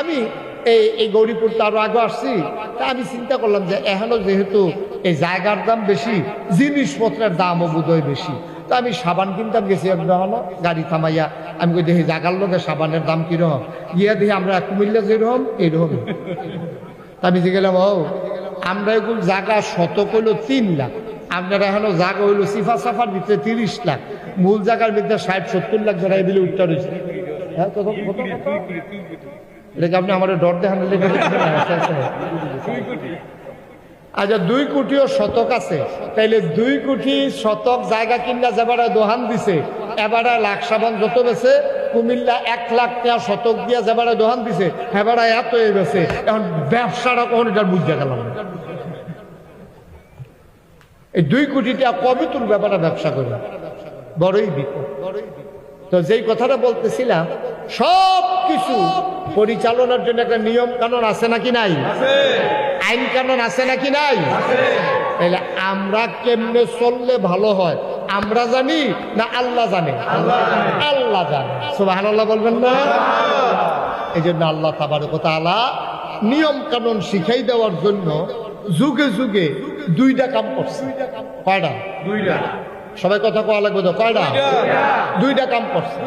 আমি এই এই গৌরীপুর তো আরও আগে আসছি, তা আমি চিন্তা করলাম যে এখনও যেহেতু এই জায়গার দাম বেশি, জিনিসপত্রের দামও বোধহয় বেশি। তো আমি সাবান কিনতাম, গেছি হলো গাড়ি থামাইয়া আমি কই দেখি জাগার লোকে সাবানের দাম কীরকম। গিয়া দেখি আমরা কুমিল্লা যেরকম এইরকম তা আমি যে গেলাম, ও, আমরা এগুলো জায়গা শতক হইল তিন লাখ। আপনারা এখনও জায়গা হইল সিফা সাফার ভিতরে তিরিশ লাখ। মূল জায়গার ভিতরে ষাট, সত্তর লাখ যারা এগুলো উত্তর হয়েছে। হ্যাঁ? এটাকে আপনি আমার ডর দেখানো আচ্ছা দুই কোটিও শতক আছে। তাইলে দুই কোটি শতক জায়গা কিনা যাবারা দোহান দিছে, এবারে লাখ সাবান যত বেছে, কুমিল্লা এক লাখ টাকা শতক দিয়া যাবারা দোহান দিছে, এবারে এত এ বেছে এখন ব্যবসাটা কখন এটা বুঝতে গেলাম এই দুই কোটি টাকা কবে তোর ব্যাপারে ব্যবসা করে। বড়ই বিপদ। তো যেই কথাটা বলতেছিলাম সব কিছু পরিচালনার জন্য একটা নিয়ম কানুন আছে নাকি নাই? আইন কানুন আছে নাকি নাই? তাহলে আমরা কেমনে চললে ভালো হয়? আমরা জানি না আল্লাহ জানে? আল্লাহ জানে। সুবাহ বলবেন না? এই জন্য আল্লাহ তাবারক তাআলা নিয়ম কানুন শিখাই দেওয়ার জন্য যুগে যুগে দুইটা কাম করছে। কয়টা? সবাই কথা কওয়া লাগবে তো? কয়টা? দুইটা। কাম করছে।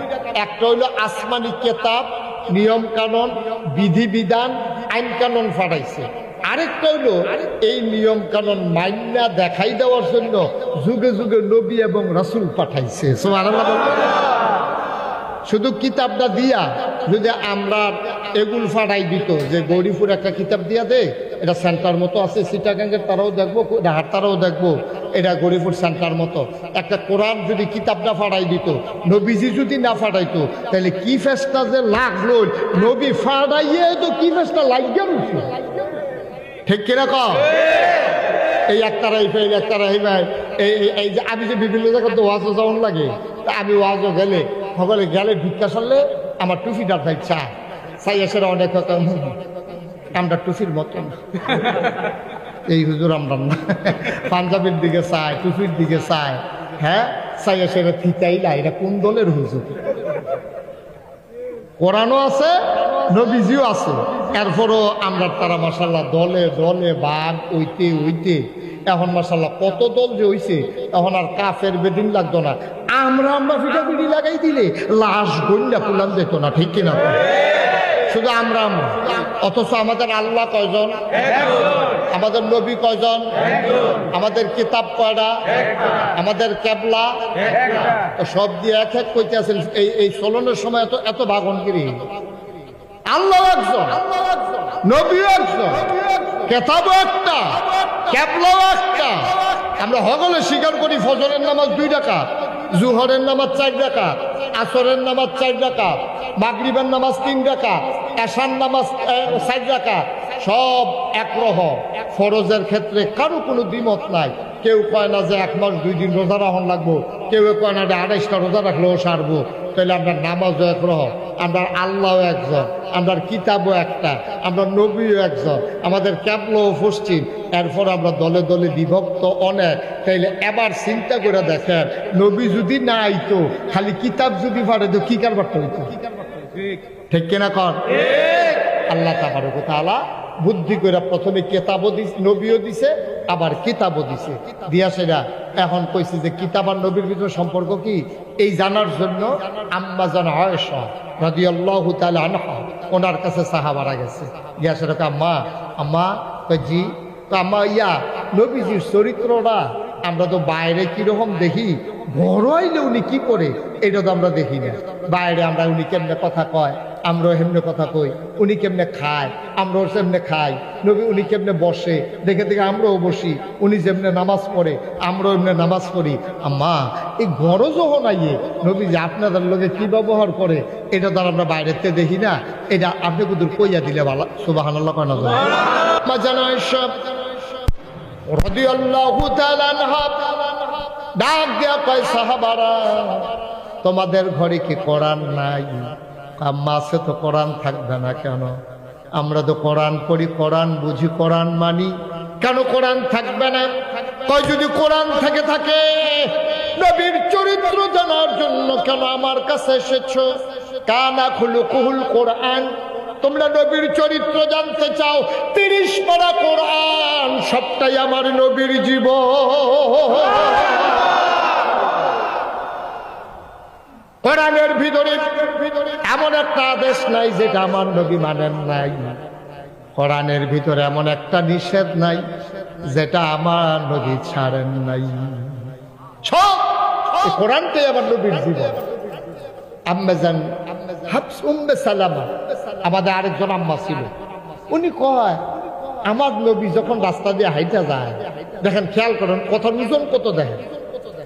একটা হইল আসমানি কেতাব নিয়ম কানুন বিধি বিধান আইন কানুন ফাটাইছে। আরেকটা হইল এই নিয়ম কানুন মাইনা দেখাই দেওয়ার জন্য যুগে যুগে নবী এবং রাসূল পাঠাইছে? শুধু কিতাবটা দিয়া যদি আমরা এগুল ফাটাই দিত যে গৌরীপুর একটা কিতাব দিয়া দে এটা সেন্টার মতো আছে সিটাগাঙ্গের তারাও দেখব ঢাকার তারাও দেখব এটা গৌরীপুর সেন্টার মতো। একটা কোরআন যদি কিতাবটা ফাটাই দিত নবীজি যদি না ফাটাইতো তাহলে কি ফেসটা যে লাগল? নবী ফাটাইয়ে তো কি ফেসটা লাগিয়ে উঠল ঠিক কীরকম এই একতারা এই ফের একতারা এই এই যে আমি যে বিভিন্ন জায়গায় তো ওয়াজও যাওয়ান লাগে আমি ওয়াজও গেলে সকলে গেলে ভিক্ষা সারলে আমার টুফিটা ভাই চা চাই এসে অনেক হুম, আমরা টুফির মতন। এই হুজুর আমরা না। পাঞ্জাবের দিকে চায় টুফির দিকে চায় হ্যাঁ? চাইয়া সেটা এটা থিতাইলা এটা কোন দলের হুজুর? কোরআনও আছে, নবীজিও আছে। এরপরও আমরা তারা মাসাল্লাহ দলে দলে বাঘ ওইতে ওইতে। এখন মাসাল্লাহ কত দল যে হইছে, এখন আর কাফের বেদিন লাগতো না। আমরা আমরা ফিটা পিঠাপিঠি লাগাই দিলে লাশ গন্যা পুলান যেত না, ঠিক কিনা? শুধু আমরা আমরা। অথচ আমাদের আল্লাহ কয়জন? আমাদের নবী কয়জন? আমাদের কিতাব কয়টা? আমাদের ক্যাবলা সব দিয়ে এক এক কইতে আছেন, এই এই চলনের সময় এত এত বাগনগিরি আল্লাহ একজন, নবীও একজন কেতাব একটা ক্যাবলাও একটা। আমরা সকলে স্বীকার করি, ফজরের নামাজ দুই টাকা জুহরের নামাজ চার টাকা আসরের নামাজ চার টাকা মাগরিবের নামাজ তিন টাকা এশান নামাজ চার টাকা সব একরকম ফরজের ক্ষেত্রে কারও কোনো দ্বিমত নাই। কেউ কয় না যে এক মাস দুই দিন রোজা রাখুন লাগবো। কেউ কয় না যে আড়াইশটা রোজা রাখলেও সারবো। তাহলে আমরা নামাজও একরকম আমরা আল্লাহ একজন আমরা কিতাবও একটা আমরা নবীও একজন আমাদের ক্যাবলো পশ্চিম এরপর আমরা দলে দলে বিভক্ত অনেক। তাইলে এবার চিন্তা করে দেখেন নবী যদি না আইতো খালি কিতাব যদি পারে তো কি কারবারটা হইতো? ঠিক কিনা কর আল্লাহ তাবারক তাআলা বুদ্ধি করে প্রথমে কেতাবও দিস, নবীও দিছে, আবার কিতাবও দিছে। দিয়া সেটা এখন কইছে যে কিতাব আর নবীর ভিতরে সম্পর্ক কি? এই জানার জন্য আম্মা জান রাদিয়াল্লাহু ওনার কাছে সাহাবারা গেছে গিয়া সেটা আম্মা আম্মা জি। তো আম্মা, ইয়া, নবীজির চরিত্রটা আমরা তো বাইরে কীরকম দেখি? বড় হইলে উনি কি করে? এটা তো আমরা দেখি না। বাইরে আমরা উনি কেমনে কথা কয়? আমরাও হেমনে কথা কই, উনি কেমনে খায়, আমরাও সেমনে খাই। নবী উনি কেমনে বসে, দেখে দেখে আমরাও বসি, উনি যেমনে নামাজ পড়ে, আমরাও এমনি নামাজ পড়ি। আম্মা, এই যখন আইয়ে নবী যে আপনাদের লোকে কি ব্যবহার করে, এটা তো আমরা বাইরেতে দেখি না। এটা আপনি কুদুর কইয়া দিলে ভালো সুবাহান আল্লাহ জানো সব ডাক সাহাবারা, তোমাদের ঘরে কি করার নাই? আছে তো কোরআন থাকবে না কেন? আমরা তো কোরআন পড়ি, কোরআন বুঝি, কোরআন মানি। কেন কোরআন থাকবে না? কয় যদি কোরআন থেকে থাকে, নবীর চরিত্র জানার জন্য কেন আমার কাছে এসেছ? কানা খুলু কুহুল কোরআন। তোমরা নবীর চরিত্র জানতে চাও, তিরিশ পারা কোরআন, সবটাই আমার নবীর জীব কোরআনের ভিতরে এমন একটা আদেশ নাই যেটা আমার নবী মানেন নাই। কোরআনের ভিতরে এমন একটা নিষেধ নাই যেটা আমার নবী ছাড়েন নাই। সব কোরআনটাই আমার নবীর জীবন। আম্মাজান হাফস উম্মে সালামা, আমাদের আরেকজন আম্মা ছিল। উনি কয়, আমার নবী যখন রাস্তা দিয়ে হাইটা যায়, দেখেন খেয়াল করেন কথার ওজন কত দেখেন?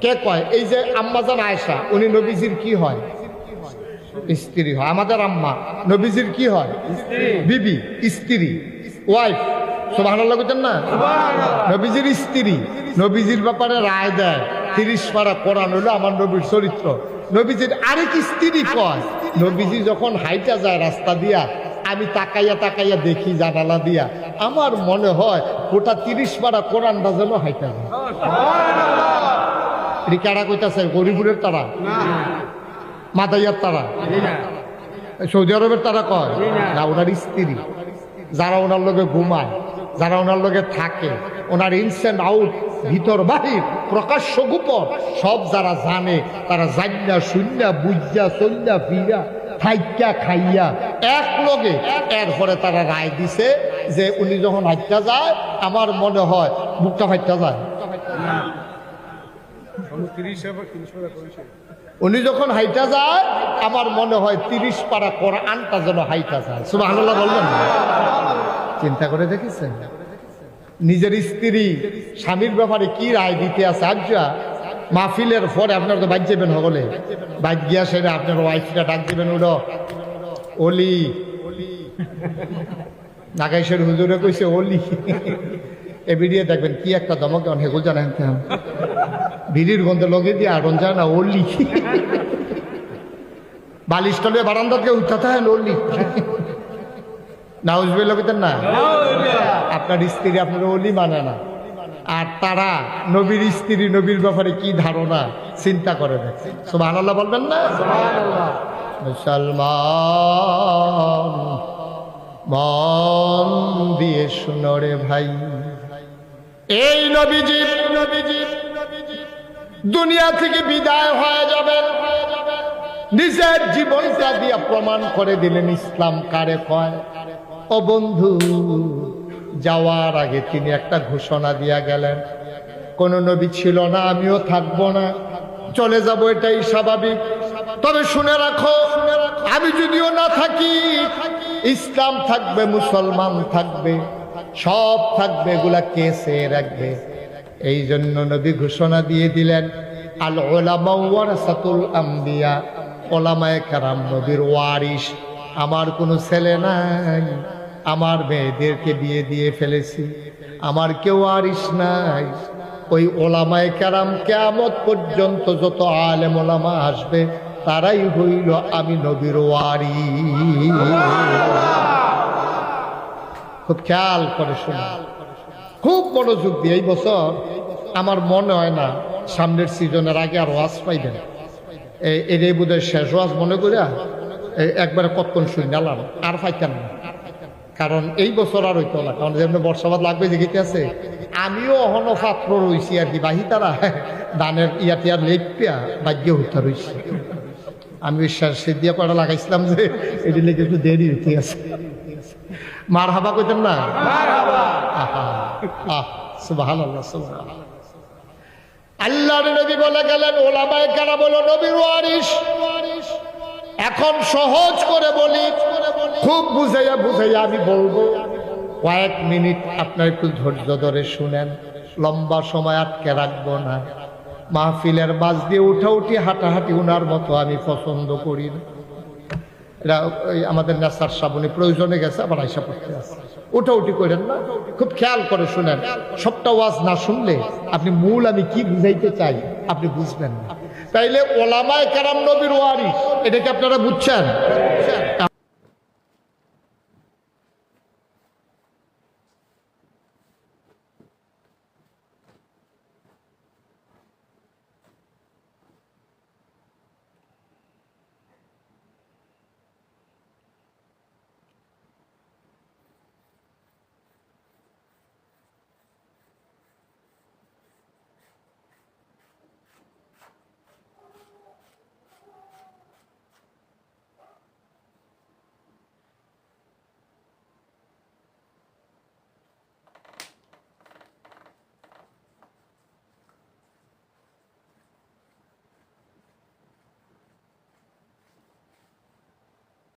কে কয়? এই যে আম্মাজান আয়েশা উনি নবীজির কি হয়? স্ত্রী হয়। আমাদের আম্মা নবীজির কি হয়? বিবি স্ত্রী। ওয়াইফ না? নবীজির স্ত্রী। নবীজির ব্যাপারে রায় দেয়। তিরিশ পারা কোরআন হলো আমার নবীর চরিত্র। নবীজির আরেক স্ত্রী কয় নবীজি যখন হাইটা যায় রাস্তা দিয়া আমি তাকাইয়া তাকাইয়া দেখি জানালা দিয়া। আমার মনে হয় গোটা তিরিশ পারা কোরআনটা যেন হাইটা যায়। এটি কারা কইতাছে? গরিবুরের তারা? মাদাইয়ার তারা? সৌদি আরবের তারা কয়? না। ওনার স্ত্রী। যারা ওনার লগে ঘুমায় যারা ওনার লগে থাকে ওনার ইনসেন্ট আউট ভিতর বাহির প্রকাশ্য গোপন সব যারা জানে তারা জান্যা শূন্য বুঝা সন্ধ্যা ফিরা থাইকা খাইয়া এক লগে এরপরে তারা রায় দিছে যে উনি যখন হাইটা যায় আমার মনে হয় বুকটা ফাইটা যায়। উনি যখন হাইটা যায়, আমার মনে হয় তিরিশ পারা কোরআনটা যেন হাইটা যায়। সুবাহ বলবেন? না? চিন্তা করে দেখেছেন? নিজের স্ত্রী, স্বামীর ব্যাপারে কি রায় দিতে আছে? আজ্জা মাহফিলের পরে আপনার তো বাইক যাবেন হলে বাইক গিয়া আপনার ওয়াইফটা ডাক দিবেন ওটা অলি। নাগাইশের হুজুরে কইছে, অলি। এ ভিডিও দেখবেন কি একটা দমক হেগুল জানেন ভিড়ির গন্ধে লগে দিয়ে আড়ন যায় না অলি বালিশ তলে বারান্দাতে উঠাতে হয় অলি না উঠবে লগেতেন না? আপনার স্ত্রী আপনার অলি মানে না। আর তারা নবীর স্ত্রী, নবীর ব্যাপারে কি ধারণা, চিন্তা করে দেখছে সুবাহ আল্লাহ বলবেন না? মুসলমান, মন দিয়ে শুনরে ভাই। এই নবীজি নবীজি দুনিয়া থেকে বিদায় হয়ে যাবেন। নিজের জীবনটা দিয়ে প্রমাণ করে দিলেন ইসলাম কারে কয়? ও বন্ধু, যাওয়ার আগে তিনি একটা ঘোষণা দিয়া গেলেন। কোন নবী ছিল না, আমিও থাকব না। চলে যাব এটাই স্বাভাবিক। তবে শুনে রাখো, আমি যদিও না থাকি, ইসলাম থাকবে, মুসলমান থাকবে, সব থাকবে, এগুলা কে সে রাখবে? এই জন্য নবী ঘোষণা দিয়ে দিলেন, আল ওলামা ওয়ারাসাতুল আম্বিয়া। ওলামায়ে কারাম নবীর ওয়ারিস আমার কোনো ছেলে নাই, আমার মেয়েদেরকে বিয়ে দিয়ে ফেলেছি, আমার কেউ আরিস নাই। ওই ওলামায় কারাম কেমত পর্যন্ত যত আলেম ওলামা আসবে, তারাই হইল আমি নবীর ওয়ারি খুব খেয়াল করে শোনা খুব মনোযোগ দিয়ে এই বছর আমার মনে হয় না সামনের সিজনের আগে আর ওয়াজ পাইবেন এই এটাই বোধহয় শেষ ওয়াজ মনে করিয়া একবারে কতক্ষণ শুই নালাম আর পাইতেন না। কারণ এই বছর আর হইতো না কারণ যেমন বর্ষাবাদ লাগবে দেখিতে আছে আমিও অহন পাত্র রইছি আর কি বাহি তারা দানের ইয়াতে আর লেপিয়া ভাগ্য হইতে রইছি। আমি বিশ্বাস দিয়ে কয়টা লাগাইছিলাম যে এটি লেগে একটু দেরি হইতে আছে। মার হাবা কইতেন না আহা। আল্লাহর নবী বলে গেলেন, ওলামায় কেন বলো নবীর ওয়ারিস এখন সহজ করে বলি, খুব বুঝাইয়া বুঝাইয়া আমি বলব, কয়েক মিনিট আপনার একটু ধৈর্য ধরে শুনেন, লম্বা সময় আটকে রাখব না। মাহফিলের মাঝ দিয়ে উঠা উঠি হাঁটাহাঁটি উনার মতো আমি পছন্দ করি না। এরা ওই আমাদের নেশার সাবনে প্রয়োজনে গেছে, আবার আইসা পড়তে আছে। ওটা উঠি করেন না, খুব খেয়াল করে শুনেন। সবটা ওয়াজ না শুনলে আপনি মূল আমি কি বুঝাইতে চাই আপনি বুঝবেন না। তাইলে ওলামায় কারাম নবীর ওয়ারিস এটাকে আপনারা বুঝছেন?